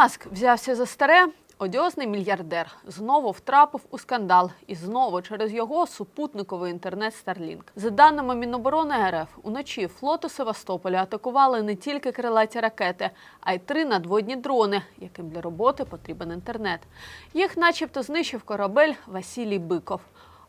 Маск взявся за старе. Одіозний мільярдер знову втрапив у скандал і знову через його супутниковий інтернет Starlink. За даними Міноборони РФ, уночі флоту Севастополя атакували не тільки крилаті ракети, а й три надводні дрони, яким для роботи потрібен інтернет. Їх, начебто, знищив корабель Василій Биков.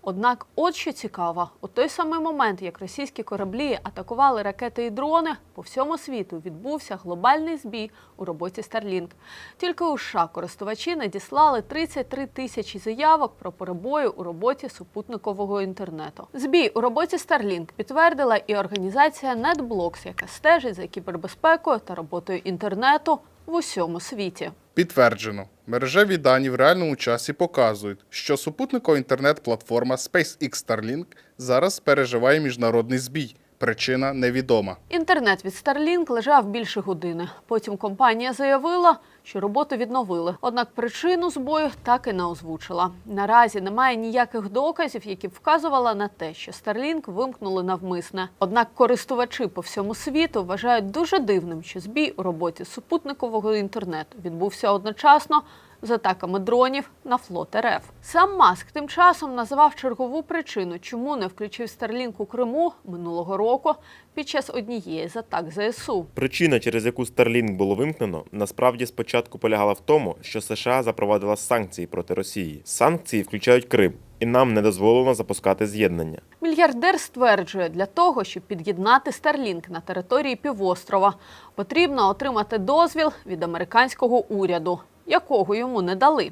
Однак, от що цікаво, у той самий момент, як російські кораблі атакували ракети і дрони, по всьому світу відбувся глобальний збій у роботі Starlink. Тільки у США користувачі надіслали 33 тисячі заявок про перебої у роботі супутникового інтернету. Збій у роботі Starlink підтвердила і організація NetBlocks, яка стежить за кібербезпекою та роботою інтернету в усьому світі. Підтверджено. Мережеві дані в реальному часі показують, що супутникова інтернет-платформа SpaceX Starlink зараз переживає міжнародний збій. Причина невідома. Інтернет від Starlink лежав більше години. Потім компанія заявила, що роботу відновили. Однак причину збою так і не озвучила. Наразі немає ніяких доказів, які б вказували на те, що Starlink вимкнули навмисне. Однак користувачі по всьому світу вважають дуже дивним, що збій у роботі супутникового інтернету відбувся одночасно з атаками дронів на флот РФ. Сам Маск тим часом назвав чергову причину, чому не включив Starlink у Криму минулого року під час однієї з атак ЗСУ. Причина, через яку Starlink було вимкнено, насправді спочатку полягала в тому, що США запровадила санкції проти Росії. Санкції включають Крим, і нам не дозволено запускати з'єднання. Мільярдер стверджує, для того, щоб під'єднати Starlink на території півострова, потрібно отримати дозвіл від американського уряду, якого йому не дали.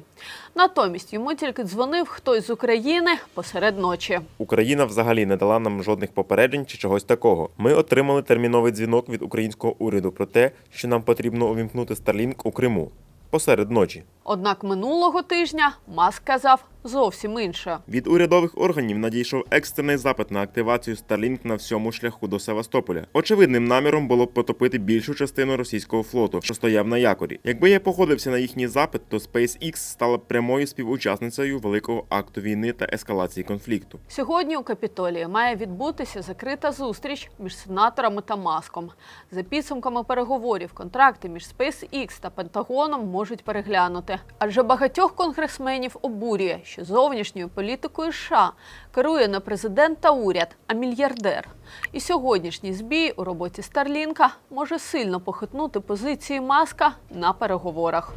Натомість йому тільки дзвонив хтось з України посеред ночі. Україна взагалі не дала нам жодних попереджень чи чогось такого. Ми отримали терміновий дзвінок від українського уряду про те, що нам потрібно увімкнути Starlink у Криму посеред ночі. Однак минулого тижня Маск казав зовсім інше. Від урядових органів надійшов екстрений запит на активацію Starlink на всьому шляху до Севастополя. Очевидним наміром було б потопити більшу частину російського флоту, що стояв на якорі. Якби я погодився на їхній запит, то SpaceX стала б прямою співучасницею великого акту війни та ескалації конфлікту. Сьогодні у Капітолії має відбутися закрита зустріч між сенаторами та Маском. За підсумками переговорів, контракти між SpaceX та Пентагоном можуть переглянути. Адже багатьох конгресменів обурює, що зовнішньою політикою США керує не президент та уряд, а мільярдер. І сьогоднішній збій у роботі Старлінка може сильно похитнути позиції Маска на переговорах.